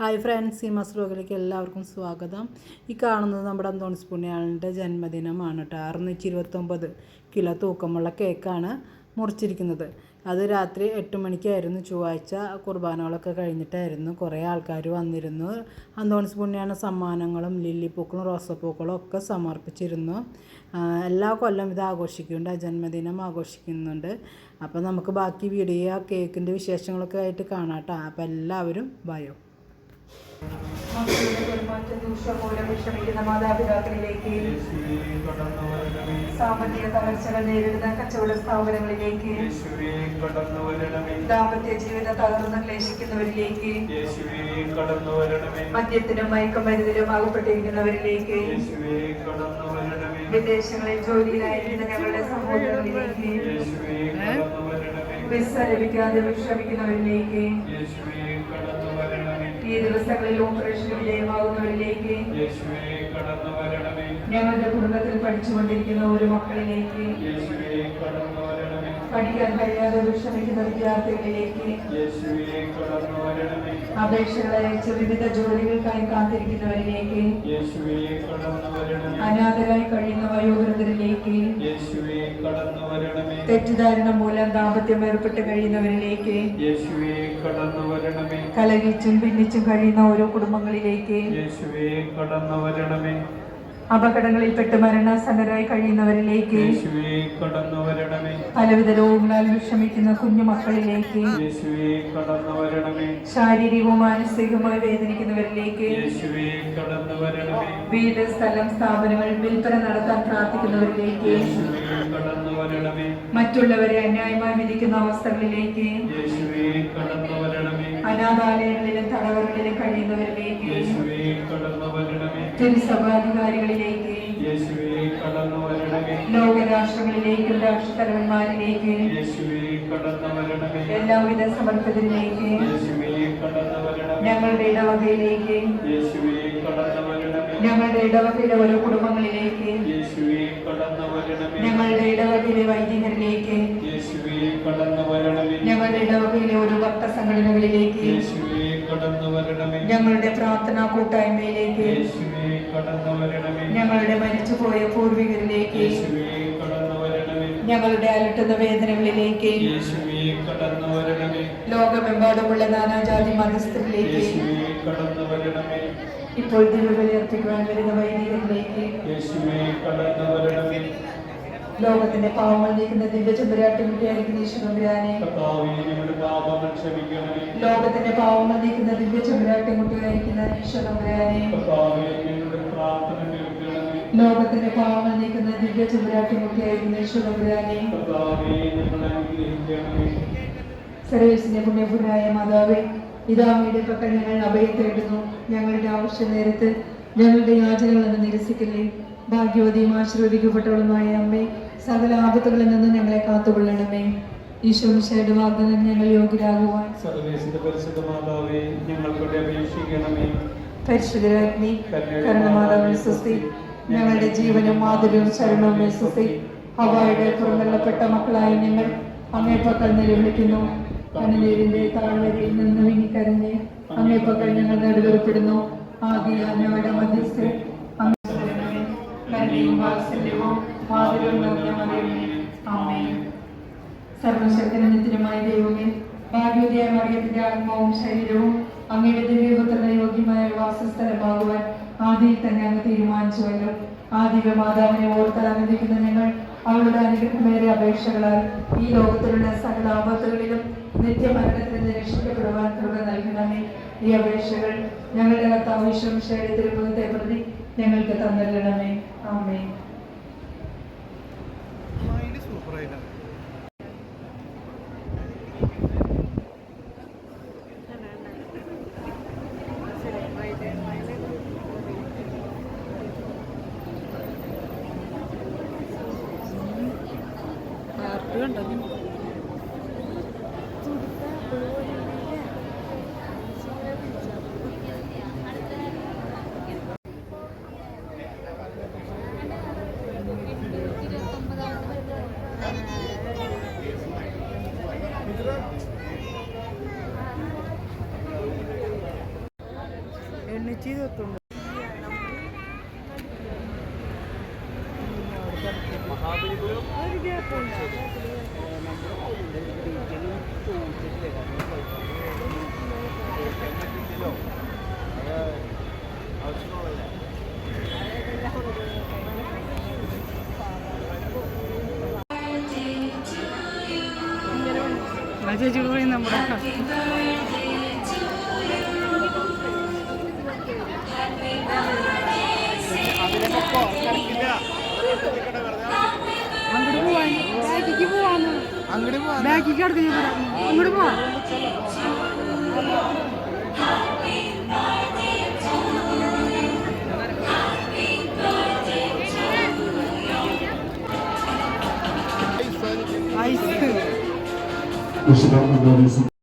Hi friends ഈ മസ്ലോകിലേക്ക് എല്ലാവർക്കും സ്വാഗതം. ഈ കാണുന്നത് നമ്മുടെ അന്തോണിസ് പുണ്യാളിന്റെ ജന്മദിനമാണ് കേട്ടോ അറുന്നൂറ്റി ഇരുപത്തൊമ്പത് കിലോ തൂക്കമുള്ള കേക്കാണ് മുറിച്ചിരിക്കുന്നത്. അത് രാത്രി എട്ട് മണിക്കായിരുന്നു. ചൊവ്വാഴ്ച കുർബാനകളൊക്കെ കഴിഞ്ഞിട്ടായിരുന്നു. കുറേ ആൾക്കാർ വന്നിരുന്നു. അന്തോണിസ് പുണ്യാണ് സമ്മാനങ്ങളും ലില്ലിപ്പൂക്കളും റോസപ്പൂക്കളും ഒക്കെ സമർപ്പിച്ചിരുന്നു. എല്ലാ കൊല്ലം ഇത് ആഘോഷിക്കുന്നുണ്ട്. ജന്മദിനം ആഘോഷിക്കുന്നുണ്ട്. അപ്പോൾ നമുക്ക് ബാക്കി വീഡിയോ കേക്കിന്റെ വിശേഷങ്ങളൊക്കെ ആയിട്ട് കാണാം കേട്ടോ അപ്പോൾ എല്ലാവരും ബയോ. മക്കളുടെ പെരുമാറ്റ ദൂഷ്യം മൂലം സാമ്പത്തിക തകർച്ചകൾ നേരിടുന്ന കച്ചവട സ്ഥാപനങ്ങളിലേക്ക് ദാമ്പത്യ ജീവിതം തകർന്ന് ക്ലേശിക്കുന്നവരിലേക്ക് മദ്യത്തിനും മയക്കുമരുന്നിലും അകപ്പെട്ടിരിക്കുന്നവരിലേക്ക് വിദേശങ്ങളിൽ ജോലിയിലായിരിക്കുന്ന ഞങ്ങളുടെ സഹോദരങ്ങളിലേക്ക് വിസ ലഭിക്കാതെ വിഷമിക്കുന്നവരിലേക്ക് ഈ ദിവസങ്ങളിൽ ഓപ്പറേഷൻ വിധേയമാകുന്നവരിലേക്ക് ഞങ്ങളുടെ കുടുംബത്തിൽ പഠിച്ചുകൊണ്ടിരിക്കുന്ന ഒരു മക്കളിലേക്ക്. പഠിക്കാൻ കഴിയാതെ വിഷമിക്കുന്ന വിദ്യാർത്ഥികളിലേക്ക് വരണമേ അയച്ച് വിവിധ ജോലികൾക്കായി കാത്തിരിക്കുന്നവരിലേക്ക് അനാഥരായി കഴിയുന്ന വയോവൃദ്ധരിലേക്ക് വരണമേ. തെറ്റിദ്ധാരണ മൂലം ദാമ്പത്യം ഏർപ്പെട്ട് കഴിയുന്നവരിലേക്ക് കലകിച്ചും ഭിന്നിച്ചും കഴിയുന്ന ഓരോ കുടുംബങ്ങളിലേക്ക് യേശുവേ കടന്നു വരണമേ. അപകടങ്ങളിൽപ്പെട്ട് മരണസന്നരായി കഴിയുന്നവരിലേക്ക് പലവിധ രോഗങ്ങളാൽ വിഷമിക്കുന്ന കുഞ്ഞു മക്കളിലേക്ക് ശാരീരികവും മാനസികവുമായി വേദനിക്കുന്നവരിലേക്ക് വീട് സ്ഥലം സ്ഥാപനങ്ങൾ വിൽപ്പന നടത്താൻ പ്രാർത്ഥിക്കുന്നവരിലേക്ക് മറ്റുള്ളവരെ അന്യായമായി വിധിക്കുന്ന അവസ്ഥകളിലേക്ക് അനാഥാലയങ്ങളിലും തടവറകളിലും കഴിയുന്നവരിലേക്ക് യേശുവേ വരണമേ ലോകരാഷ്ട്രങ്ങളിലേക്കും രാഷ്ട്രതലവന്മാരിലേക്ക് എല്ലാവിധ സമർപ്പിതരിലേക്ക് ഞങ്ങളുടെ ഇടവകയിലേക്ക് ഞങ്ങളുടെ ഇടവകയിലെ ഓരോ കുടുംബങ്ങളിലേക്ക് ഞങ്ങളുടെ ഇടവകയിലെ വൈദികരിലേക്ക് ഞങ്ങളുടെ ഇടവകയിലെ ഒരു ഭക്ത സംഘടനകളിലേക്ക് യേശുവേ കടന്നു ഞങ്ങളുടെ പ്രാർത്ഥനാ കൂട്ടായ്മയിലേക്ക് ഞങ്ങളുടെ മരിച്ചുപോയ പൂർവികരിലേക്ക്. ഞങ്ങളുടെ അലട്ടുന്ന വേദനകളിലേക്ക്. ലോകമെമ്പാടുമുള്ള നാനാജാതി മതസ്ഥരിലേക്ക്. ഇപ്പോൾ ദിവബലി അർപ്പിക്കുവാൻ വരുന്ന വൈദികരിലേക്ക്. ലോകത്തിന്റെ പാവങ്ങൾ നീക്കുന്ന ദിവ്യ ചെമ്പരാട്ടിക്കുട്ടിയായിരിക്കുന്ന ഈശ്വരനെ കർത്താവേ ഞങ്ങളുടെ പാപങ്ങൾ ക്ഷമിക്കണമേ. ലോകത്തിന്റെ പാവങ്ങൾ നീക്കുന്ന ദിവ്യ ചെമ്പരാട്ടിക്കുട്ടിയായിരിക്കുന്ന ഈശ്വരനെ ലോകത്തിന്റെ പാവം നീക്കുന്ന ദിവ്യ ഞങ്ങളെ അനുഗ്രഹിക്കണമേ. സർവേസിന്റെ പുണ്യപുരായ മാതാവേ ഇതാമയുടെ പക്കൽ ഞങ്ങൾ അഭയം തേടുന്നു. ഞങ്ങളുടെ ആവശ്യ നേരത്ത് ഞങ്ങളുടെ യാചനകളെന്ന് നിരസിക്കില്ലേ ഭാഗ്യവതിയും ആശീർവദിക്കപ്പെട്ടവളുമായ അമ്മേ സകല ആപത്തുകളിൽ നിന്ന് ഞങ്ങളെ കാത്തുകൊള്ളണമേ. ഈശോമിശയുടെ വാഗ്ദാനം ഞങ്ങൾ യോഗ്യരാകുവാൻ. സർവേശ്വര പരിശുദ്ധ മാതാവേ ഞങ്ങൾക്കൂടെ അപേക്ഷിക്കണമേ പരിശുദ്ധരാജ്ഞി കരുണമാതാവിൽ സുസ്തി ഞങ്ങളുടെ ജീവനും മാധുര്യവും ശരണവും സുസ്തി ഹവായുടെ പുറന്തള്ളപ്പെട്ട മക്കളായ ഞങ്ങൾ അങ്ങേ പക്കൽ നിലവിളിക്കുന്നു കണ്ണുനീരിന്റെ താഴ്വരയിൽ നിന്ന് വിങ്ങിക്കരഞ്ഞ് അങ്ങേ പക്കൽ ഞങ്ങൾ നെടുവേർപ്പെടുന്നു ആകിയ ഞങ്ങളുടെ മധ്യസ്ഥ സർവശക്തനത്തിനുമായ ദൈവമേ ഭാഗ്യതയായ മറിയത്തിന്റെ ആത്മാവും ശരീരവും അങ്ങയുടെ ദിവ്യപുത്രന് യോഗ്യമായ വാസസ്ഥലമാകുവാൻ ആദ്യയിൽ തന്നെ അങ്ങ് തീരുമാനിച്ചുവല്ലോ. ആ ദിവ്യമാതാവിനെ ഓർത്ത് അനുദിക്കുന്ന ഞങ്ങൾ അവളുടെ അനുഗ്രഹമേറെ അപേക്ഷകളാൽ ഈ ലോകത്തിലുള്ള സകല ആപത്തുകളിലും നിത്യമരണത്തിൽ നിന്ന് രക്ഷിക്കപ്പെടുവാൻ കൃപ നൽകണമേ. ഈ അപേക്ഷകൾ ഞങ്ങളുടെ കർത്താവ് വിശ്വംശയുടെ തിരുമുഖത്തെ പ്രതി ഞങ്ങൾക്ക് തന്നിരണമേ ആമേ കണ്ടോ? എണ്ണൂറ്റി ഇരുപത്തൊന്ന് മഹാബലിപുരം ചേച്ചിയോട് പറയും നമ്മുടെ അങ്ങോട്ട് ബാക്കിക്ക് അടുത്ത് ഞാൻ പറയാം അങ്ങോട്ട് പോവാ. ഐസ്.